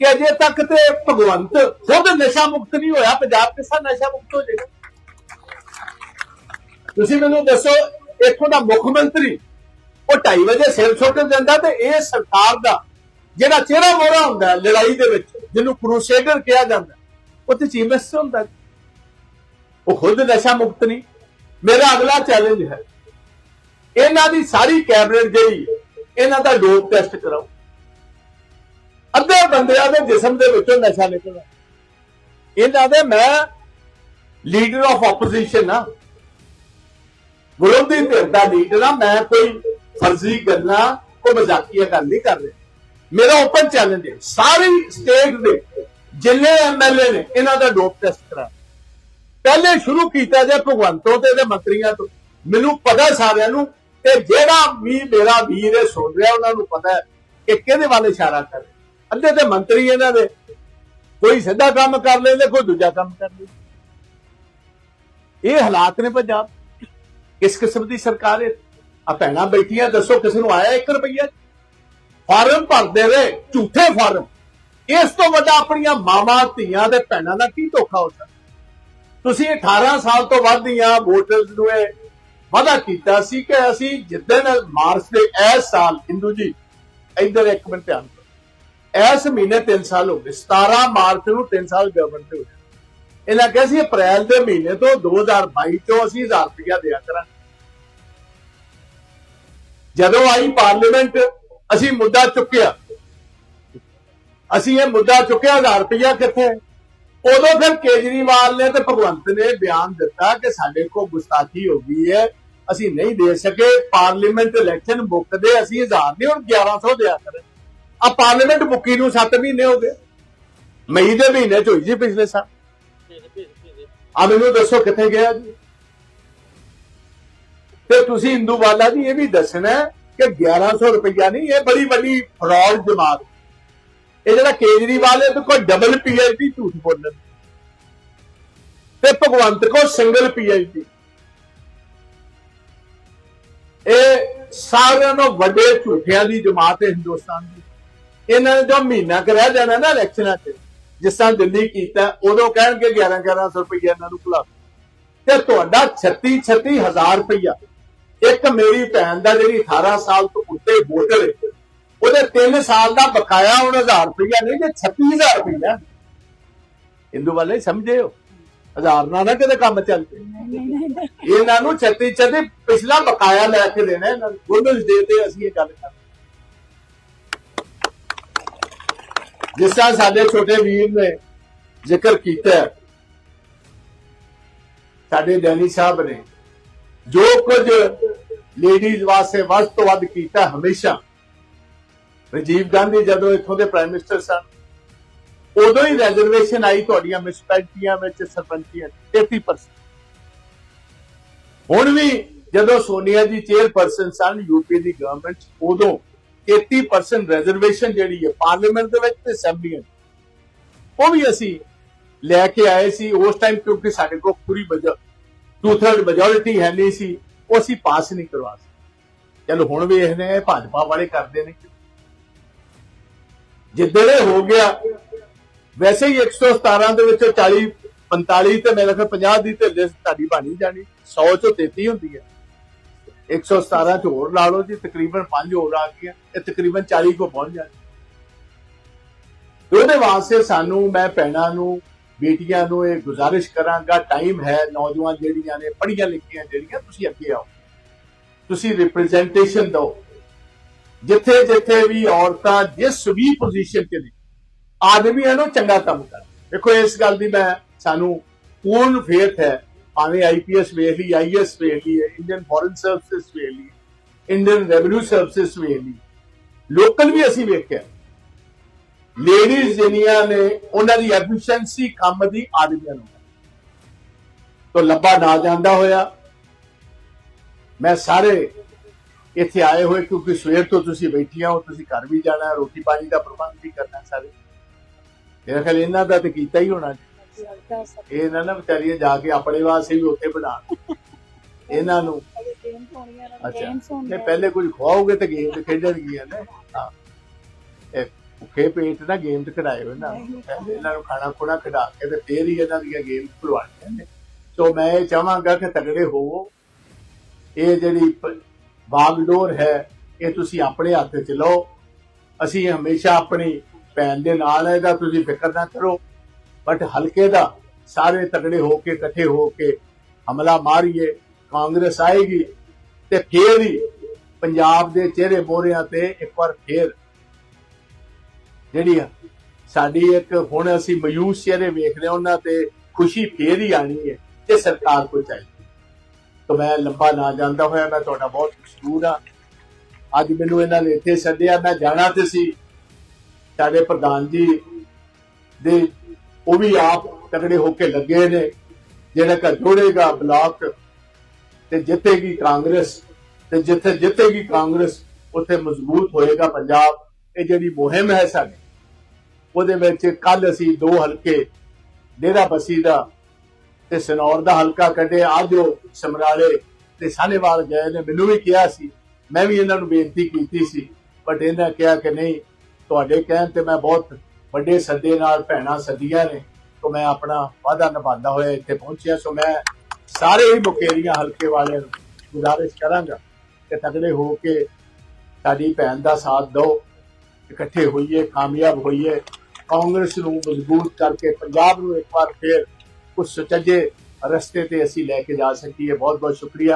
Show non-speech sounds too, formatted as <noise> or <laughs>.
ਕਿ ਅਜੇ ਤੱਕ ਤੇ ਭਗਵੰਤ ਖੁਦ ਨਸ਼ਾ ਮੁਕਤ ਨਹੀਂ ਹੋਇਆ, ਪੰਜਾਬ ਕਿਸਾ ਨਸ਼ਾ ਮੁਕਤ ਹੋ ਜਾਏਗਾ। ਤੁਸੀਂ ਮੈਨੂੰ ਦੱਸੋ, ਇੱਥੋਂ ਦਾ ਮੁੱਖ ਮੰਤਰੀ, ਉਹ 2:30 ਵਜੇ ਸਿਰ ਸੁੱਟ ਦਿੰਦਾ ਤੇ ਇਹ ਸਰਕਾਰ ਦਾ ਜਿਹੜਾ ਚਿਹਰਾ ਮੋਹਰਾ ਹੁੰਦਾ ਲੜਾਈ ਦੇ ਵਿੱਚ, ਜਿਹਨੂੰ ਕਰੂਸੇਡਰ ਕਿਹਾ ਜਾਂਦਾ ਉਹ ਤੇ ਚੀਫ ਮਿਨਿਸਟਰ ਹੁੰਦਾ ਉਹ ਖੁਦ ਨਸ਼ਾ ਮੁਕਤ ਨਹੀਂ। ਮੇਰਾ ਅਗਲਾ ਚੈਲੰਜ ਹੈ, ਇਹਨਾਂ ਦੀ ਸਾਰੀ ਕੈਬਨਿਟ ਜਿਹੜੀ ਇਹਨਾਂ ਦਾ ਡੋਪ ਟੈਸਟ ਕਰਾਓ। ਅੱਧੇ ਬੰਦਿਆਂ ਦੇ ਜਿਸਮ ਦੇ ਵਿੱਚੋਂ ਨਸ਼ਾ ਨਿਕਲਦਾ। ਇਹਨਾਂ ਦੇ ਮੈਂ ਲੀਡਰ ਆਫ ਆਪੋਜੀਸ਼ਨ ਆ। ਵਿਰੋਧੀ ਧਿਰ ਦਾ ਲੀਡਰ ਆ, ਮੈਂ ਕੋਈ ਫਰਜ਼ੀ ਗੱਲਾਂ, ਕੋਈ ਮਜ਼ਾਕੀਆ ਗੱਲ ਨਹੀਂ ਕਰ ਰਿਹਾ। ਮੇਰਾ ਓਪਨ ਚੈਲੰਜ ਹੈ। ਸਾਰੀ ਸਟੇਟ ਦੇ ਜਿੰਨੇ ਐਮਐਲਏ ਨੇ, ਇਹਨਾਂ ਦਾ ਡੋਪ ਟੈਸਟ ਕਰਾ ਪਹਿਲੇ ਸ਼ੁਰੂ ਕੀਤਾ ਜੇ ਭਗਵੰਤੋਂ ਤੇ ਇਹਦੇ ਮੰਤਰੀਆਂ ਤੋਂ। ਮੈਨੂੰ ਪਤਾ ਸਾਰਿਆਂ ਨੂੰ ਤੇ ਜਿਹੜਾ ਵੀ ਮੇਰਾ ਵੀਰ ਇਹ ਸੁਣ ਰਿਹਾ, ਉਹਨਾਂ ਨੂੰ ਪਤਾ ਕਿ ਕਿਹਦੇ ਵੱਲ ਇਸ਼ਾਰਾ ਕਰ ਅੱਧੇ ਤੇ ਮੰਤਰੀ ਇਹਨਾਂ ਦੇ। ਕੋਈ ਸਿੱਧਾ ਕੰਮ ਕਰ ਲੈਂਦੇ ਕੋਈ ਦੂਜਾ ਕੰਮ ਕਰ ਲੈਂਦੇ ਇਹ ਹਾਲਾਤ ਨੇ ਪੰਜਾਬ। ਕਿਸ ਕਿਸਮ ਦੀ ਸਰਕਾਰ ਹੈ? ਆ ਭੈਣਾਂ ਬੈਠੀਆਂ, ਦੱਸੋ ਕਿਸ ਨੂੰ ਆਇਆ 1 ਰੁਪਈਆ? ਫਾਰਮ ਭਰਦੇ ਰਹੇ ਝੂਠੇ ਫਾਰਮ। ਇਸ ਤੋਂ ਵੱਡਾ ਆਪਣੀਆਂ ਮਾਵਾਂ, ਧੀਆਂ ਤੇ ਭੈਣਾਂ ਦਾ ਕੀ ਧੋਖਾ ਹੋ ਸਕਦਾ? ਤੁਸੀਂ 18 ਸਾਲ ਤੋਂ ਵੱਧ ਦੀਆਂ ਵੋਟਰਸ ਨੂੰ ਇਹ ਵਾਅਦਾ ਕੀਤਾ ਸੀ ਕਿ ਅਸੀਂ ਜਿੱਦਣ ਮਾਰਚ ਦੇ ਇਸ ਸਾਲ ਹਿੰਦੂ ਜੀ, ਇੱਧਰ ਇੱਕ ਮਿੰਟ ਧਿਆਨ ਦਿਓ। ਇਸ ਮਹੀਨੇ 3 ਸਾਲ ਹੋ ਗਏ 17 ਮਾਰਚ ਨੂੰ 3 ਸਾਲ ਗਵਰਨਮੈਂਟ ਦੇ ਹੋਏ ਇਹਨਾਂ ਕਿਹਾ ਸੀ, ਅਪ੍ਰੈਲ ਦੇ ਮਹੀਨੇ ਤੋਂ 2022 ਤੋਂ ਅਸੀਂ 1000 ਰੁਪਇਆ ਦਿਆ ਕਰਾਂਗੇ। ਜਦੋਂ ਆਈ ਪਾਰਲੀਮੈਂਟ, ਅਸੀਂ ਮੁੱਦਾ ਚੁੱਕਿਆ। ਅਸੀਂ ਇਹ ਮੁੱਦਾ ਚੁੱਕਿਆ 1000 ਰੁਪਇਆ ਕਿੱਥੇ? ਉਦੋਂ ਫਿਰ ਕੇਜਰੀਵਾਲ ਨੇ ਤੇ ਭਗਵੰਤ ਨੇ ਬਿਆਨ ਦਿੱਤਾ ਕਿ ਸਾਡੇ ਕੋਲ ਗੁਸਤਾਖੀ ਹੋ ਗਈ ਹੈ, ਅਸੀਂ ਨਹੀਂ ਦੇ ਸਕੇ, ਪਾਰਲੀਮੈਂਟ ਇਲੈਕਸ਼ਨ ਮੁੱਕਦੇ, ਅਸੀਂ 1000 ਨਹੀਂ, ਹੁਣ 1100 ਦਿਆ ਕਰਾਂਗੇ। ਆ ਪਾਰਲੀਮੈਂਟ ਮੁੱਕੀ ਨੂੰ 7 ਮਹੀਨੇ ਹੋ ਗਏ। ਮਈ ਦੇ ਮਹੀਨੇ ਚ ਹੋਈ ਜੀ ਪਿਛਲੇ ਸਾਲ ਆ ਮੈਨੂੰ ਦੱਸੋ ਕਿੱਥੇ ਗਿਆ ਜੀ? ਤੇ ਤੁਸੀਂ ਹਿੰਦੂ ਵਾਲਾ ਜੀ, ਇਹ ਵੀ ਦੱਸਣਾ ਹੈ ਕਿ 1100 ਰੁਪਇਆ ਨਹੀਂ, ਇਹ ਬੜੀ ਵੱਡੀ ਫਰਾਡ ਜਮਾਤ। ਇਹ ਜਿਹੜਾ ਕੇਜਰੀਵਾਲ ਹੈ ਤੇ ਕੋਈ ਡਬਲ ਪੀਐਚਡੀ ਝੂਠ ਬੋਲਣ। ਤੇ ਭਗਵੰਤ ਕੋ ਸਿੰਗਲ ਪੀਐਚਡੀ ਇਹ ਸਾਰਿਆਂ ਨੂੰ ਵੱਡੇ ਝੂਠਿਆਂ ਦੀ ਜਮਾਤ ਹੈ ਹਿੰਦੁਸਤਾਨ ਦੀ। ਇਹਨਾਂ ਨੇ ਜੋ ਮਹੀਨਾ ਕੁ ਰਹਿ ਜਾਣਾ ਨਾ ਇਲੈਕਸ਼ਨਾਂ 'ਚ ਜਿਸ ਤਰ੍ਹਾਂ ਦਿੱਲੀ ਕੀਤਾ ਉਦੋਂ ਕਹਿਣਗੇ 11 1100 ਰੁਪਇਆ ਇਹਨਾਂ ਨੂੰ ਭੁਲਾ ਤੇ ਤੁਹਾਡਾ 36 36 ਹਜ਼ਾਰ ਰੁਪਇਆ ਇੱਕ ਮੇਰੀ ਭੈਣ ਦਾ ਜਿਹੜੀ 18 ਸਾਲ ਤੋਂ ਉੱਤੇ ਵੋਟਰ ਹੈ ਉਹਦੇ 3 ਸਾਲ ਦਾ ਬਕਾਇਆ ਹੁਣ 1000 ਰੁਪਇਆ ਨਹੀਂ ਜੇ 36000 ਰੁਪਇਆ ਹਿੰਦੂ ਵਾਲੇ ਸਮਝੇ ਹੋ? ਹਜ਼ਾਰ ਨਾਲ ਨਾ ਕਿਤੇ ਕੰਮ ਚੱਲ ਪਏ ਇਹਨਾਂ ਨੂੰ 36 36 ਪਿਛਲਾ ਬਕਾਇਆ ਲੈ ਕੇ ਦੇਣਾ ਇਹਨਾਂ ਨੂੰ ਗੁਰਮਿਲ ਦੇ ਤੇ ਅਸੀਂ ਇਹ ਗੱਲ ਕਰਦੇ ਜਿਸ ਤਰ੍ਹਾਂ ਸਾਡੇ ਛੋਟੇ ਵੀਰ ਨੇ ਜ਼ਿਕਰ ਕੀਤਾ ਸਾਡੇ ਡੈਨੀ ਸਾਹਿਬ ਨੇ ਜੋ ਕੁਝ ਲੇਡੀਜ਼ ਵਾਸਤੇ ਵੱਧ ਤੋਂ ਵੱਧ ਕੀਤਾ ਹਮੇਸ਼ਾ। ਰਾਜੀਵ ਗਾਂਧੀ ਜਦੋਂ ਇੱਥੋਂ ਦੇ ਪ੍ਰਾਈਮ ਮਿਨਿਸਟਰ ਸਨ, ਉਦੋਂ ਹੀ ਰੈਜ਼ਰਵੇਸ਼ਨ ਆਈ ਤੁਹਾਡੀਆਂ ਮਿਊਨਿਸਪੈਲਿਟੀਆਂ ਵਿੱਚ ਸਰਪੰਚੀਆਂ 33% ਹੁਣ ਵੀ ਜਦੋਂ ਸੋਨੀਆ ਜੀ ਚੇਅਰਪਰਸਨ ਸਨ ਯੂਪੀ ਦੀ ਗਵਰਨਮੈਂਟ ਉਦੋਂ 80% ਰਿਜ਼ਰਵੇਸ਼ਨ ਜਿਹੜੀ ਹੈ ਪਾਰਲੀਮੈਂਟ ਦੇ ਵਿੱਚ ਤੇ ਅਸੈਂਬਲੀਆਂ ਉਹ ਵੀ ਅਸੀਂ ਲੈ ਕੇ ਆਏ ਸੀ, ਉਸ ਟਾਈਮ ਕਿਉਂਕਿ ਸਾਡੇ ਕੋਲ ਪੂਰੀ ਟੂ ਥਰਡ ਮੈਜੋਰਿਟੀ ਹੈ ਨਹੀਂ ਸੀ, ਉਹ ਅਸੀਂ ਪਾਸ ਨਹੀਂ ਕਰਵਾ ਸਕੇ। ਚਲੋ ਹੁਣ ਵੀ ਇਹਨੇ ਭਾਜਪਾ ਵਾਲੇ ਕਰਦੇ ਨੇ। ਜਿੱਦਣ ਇਹ ਹੋ ਗਿਆ, ਵੈਸੇ ਹੀ 117 ਦੇ ਵਿੱਚੋਂ 40 45 ਤੇ ਮੇਰੇ ਖਿਆਲ 50 ਦੀ ਤੇ ਲਿਸਟ ਤੁਹਾਡੀ ਬਣੀ ਜਾਣੀ 100 ਚੋਂ 33 ਹੁੰਦੀ ਹੈ। 117 ਚ ਹੋਰ ਲਾ ਲਓ ਜੀ, ਤਕਰੀਬਨ 5 ਹੋਰ ਆ ਗਈਆਂ, ਇਹ ਤਕਰੀਬਨ 40 ਕੋ ਪਹੁੰਚ ਜਾਣੀ। ਉਹਦੇ ਵਾਸਤੇ ਸਾਨੂੰ, ਮੈਂ ਭੈਣਾਂ ਨੂੰ, ਬੇਟੀਆਂ ਨੂੰ ਇਹ ਗੁਜ਼ਾਰਿਸ਼ ਕਰਾਂਗਾ ਟਾਈਮ ਹੈ, ਨੌਜਵਾਨ ਜਿਹੜੀਆਂ ਨੇ, ਪੜ੍ਹੀਆਂ ਲਿਖੀਆਂ ਜਿਹੜੀਆਂ, ਤੁਸੀਂ ਅੱਗੇ ਆਓ। ਤੁਸੀਂ ਰਿਪਰੈਜ਼ੈਂਟੇਸ਼ਨ ਦਿਓ। ਜਿੱਥੇ ਜਿੱਥੇ ਵੀ ਔਰਤਾਂ ਜਿਸ ਵੀ ਪੋਜੀਸ਼ਨ ਤੇ ਨੇ ਆਦਮੀਆਂ ਨੂੰ ਚੰਗਾ ਕੰਮ ਕਰ। ਦੇਖੋ, ਇਸ ਗੱਲ ਦੀ ਮੈਂ, ਸਾਨੂੰ ਪੂਰਨ ਫੇਥ ਹੈ ਭਾਵੇਂ ਆਈਪੀਐਸ ਵੇਖ ਲਈ ਆਈਐਸ ਵੇਖ ਲਈ ਇੰਡੀਅਨ ਫੋਰਨ ਸਰਵਿਸਿਜ਼ ਵੇਖ ਲਈ ਇੰਡੀਅਨ ਰੈਵਨਿਊ ਸਰਵਿਸਿਜ਼ ਵੇਖ ਲਈ, ਲੋਕਲ ਵੀ ਅਸੀਂ ਵੇਖਿਆ। ਲੇਡੀਜ਼ ਜਿਹੜੀਆਂ ਨੇ, ਉਹਨਾਂ ਦੀ ਐਫੀਸ਼ੀਐਂਸੀ ਕੰਮ ਦੀ ਆਦਮੀਆਂ ਨੂੰ। ਤੋਂ ਲੱਭਾ ਨਾ ਜਾਂਦਾ ਹੋਇਆ। ਮੈਂ ਸਾਰੇ ਇੱਥੇ ਆਏ ਹੋਏ, ਕਿਉਂਕਿ ਸਵੇਰ ਤੋਂ ਤੁਸੀਂ ਬੈਠੀਆਂ ਹੋ, ਤੁਸੀਂ ਘਰ ਵੀ ਜਾਣਾ ਰੋਟੀ ਪਾਣੀ ਦਾ ਪ੍ਰਬੰਧ ਵੀ ਕਰਨਾ ਸਾਰੇ। ਮੇਰਾ ਖਿਆਲ ਇਹਨਾਂ ਦਾ ਤਾਂ ਕੀਤਾ ਹੀ ਹੋਣਾ। ਜੀ। ਇਹ ਨਾ ਨਾ ਵਿਚਾਰੀਆਂ ਜਾ ਕੇ ਆਪਣੇ ਵਾਸਤੇ ਵੀ ਉੱਥੇ ਬਣਾਉਣ <laughs> ਇਹਨਾਂ ਨੂੰ। ਅੱਛਾ। ਇਹ ਪਹਿਲੇ ਕੁਝ ਖਵਾਓਗੇ ਤੇ ਗੇਮ ਖੇਡਣਗੀਆਂ ਨੇ। ਹਾਂ। ਇਹ ਭੁੱਖੇ ਪੇਟ ਨਾ ਗੇਮ ਤੇ ਖੜਾਏ ਹੋਏ ਨਾ। ਪਹਿਲੇ ਇਹਨਾਂ ਨੂੰ ਖਾਣਾ ਖੁਣਾ ਖਿਡਾ ਕੇ ਤੇ ਫੇਰ ਹੀ ਇਹਨਾਂ ਦੀਆਂ ਗੇਮ ਖੁਲਵਾਉਣੀਆਂ ਨੇ। ਸੋ ਮੈਂ ਇਹ ਚਾਹਾਂਗਾ ਕਿ ਤਗੜੇ ਹੋਵੋ। ਇਹ ਜਿਹੜੀ ਬਾਗਡੋਰ ਹੈ ਇਹ ਤੁਸੀਂ ਆਪਣੇ ਹੱਥ 'ਚ ਲਓ। ਅਸੀਂ ਹਮੇਸ਼ਾ ਆਪਣੀ ਭੈਣ ਦੇ ਨਾਲ ਹੈ ਤੁਸੀਂ ਫਿਕਰ ਨਾ ਕਰੋ। ਬਟ ਹਲਕੇ ਦਾ ਸਾਰੇ ਤਗੜੇ ਹੋ ਕੇ, ਇਕੱਠੇ ਹੋ ਕੇ ਹਮਲਾ ਮਾਰੀਏ, ਕਾਂਗਰਸ ਆਏਗੀ ਤੇ ਫੇਰ ਹੀ ਪੰਜਾਬ ਦੇ ਚਿਹਰੇ ਮੋਹਰਿਆਂ ਤੇ ਇੱਕ ਵਾਰ ਫੇਰ ਜਿਹੜੀ ਆ, ਸਾਡੀ ਇੱਕ ਹੁਣ ਅਸੀਂ ਮਯੂਸ ਚਿਹਰੇ ਵੇਖ ਰਹੇ ਉਹਨਾਂ ਤੇ ਖੁਸ਼ੀ ਫੇਰ ਹੀ ਆਣੀ ਹੈ ਤੇ ਸਰਕਾਰ ਕੋ ਚਾਹੀਦੀ ਤਾਂ ਮੈਂ ਲੰਬਾ ਨਾ ਜਾਂਦਾ ਹੋਇਆ, ਮੈਂ ਤੁਹਾਡਾ ਬਹੁਤ ਮਸ਼ਹੂਰ ਆ ਅੱਜ ਮੈਨੂੰ ਇਹਨਾਂ ਨੇ ਇੱਥੇ ਸੱਦਿਆ ਮੈਂ ਜਾਣਾ ਤੇ ਸੀ। ਸਾਡੇ ਪ੍ਰਧਾਨ ਜੀ ਦੇ ਉਹ ਵੀ ਆਪ ਤਗੜੇ ਹੋ ਕੇ ਲੱਗੇ ਨੇ। ਜਿਹੜਾ ਕਿ ਜੋੜੇਗਾ ਬਲਾਕ ਤੇ ਜਿੱਤੇਗੀ ਕਾਂਗਰਸ ਤੇ ਜਿੱਥੇ ਜਿੱਤੇਗੀ ਕਾਂਗਰਸ, ਉੱਥੇ ਮਜ਼ਬੂਤ ਹੋਏਗਾ ਪੰਜਾਬ। ਇਹ ਜਿਹੜੀ ਮੁਹਿੰਮ ਹੈ ਸਾਡੀ, ਉਹਦੇ ਵਿੱਚ ਕੱਲ ਅਸੀਂ ਦੋ ਹਲਕੇ, ਡੇਰਾ ਬਸੀ ਦਾ ਤੇ ਸਨੌਰ ਦਾ ਹਲਕਾ ਕੱਢਿਆ ਅੱਜ ਉਹ ਸਮਰਾਲੇ ਤੇ ਸਾਨੇਵਾਲ ਗਏ ਨੇ। ਮੈਨੂੰ ਵੀ ਕਿਹਾ ਸੀ, ਮੈਂ ਵੀ ਇਹਨਾਂ ਨੂੰ ਬੇਨਤੀ ਕੀਤੀ ਸੀ, ਬਟ ਇਹਨਾਂ ਕਿਹਾ ਕਿ ਨਹੀਂ, ਤੁਹਾਡੇ ਕਹਿਣ ਤੇ ਮੈਂ ਬਹੁਤ ਵੱਡੇ ਸੱਦੇ ਨਾਲ ਭੈਣਾਂ ਸੱਦੀਆਂ ਨੇ, ਤੋਂ ਮੈਂ ਆਪਣਾ ਵਾਅਦਾ ਨਿਭਾਉਂਦਾ ਹੋਇਆ ਇੱਥੇ ਪਹੁੰਚਿਆ। ਸੋ ਮੈਂ ਸਾਰੇ ਹੀ ਮੁਕੇਰੀਆਂ ਹਲਕੇ ਵਾਲਿਆਂ ਨੂੰ ਗੁਜ਼ਾਰਿਸ਼ ਕਰਾਂਗਾ ਕਿ ਤਗੜੇ ਹੋ ਕੇ ਸਾਡੀ ਭੈਣ ਦਾ ਸਾਥ ਦਿਓ, ਇਕੱਠੇ ਹੋਈਏ, ਕਾਮਯਾਬ ਹੋਈਏ। ਕਾਂਗਰਸ ਨੂੰ ਮਜ਼ਬੂਤ ਕਰਕੇ ਪੰਜਾਬ ਨੂੰ ਇੱਕ ਵਾਰ ਫੇਰ ਕੁਝ ਸੁਚੱਜੇ ਰਸਤੇ ਤੇ ਅਸੀਂ ਲੈ ਕੇ ਜਾ ਸਕੀਏ। ਬਹੁਤ ਬਹੁਤ ਸ਼ੁਕਰੀਆ।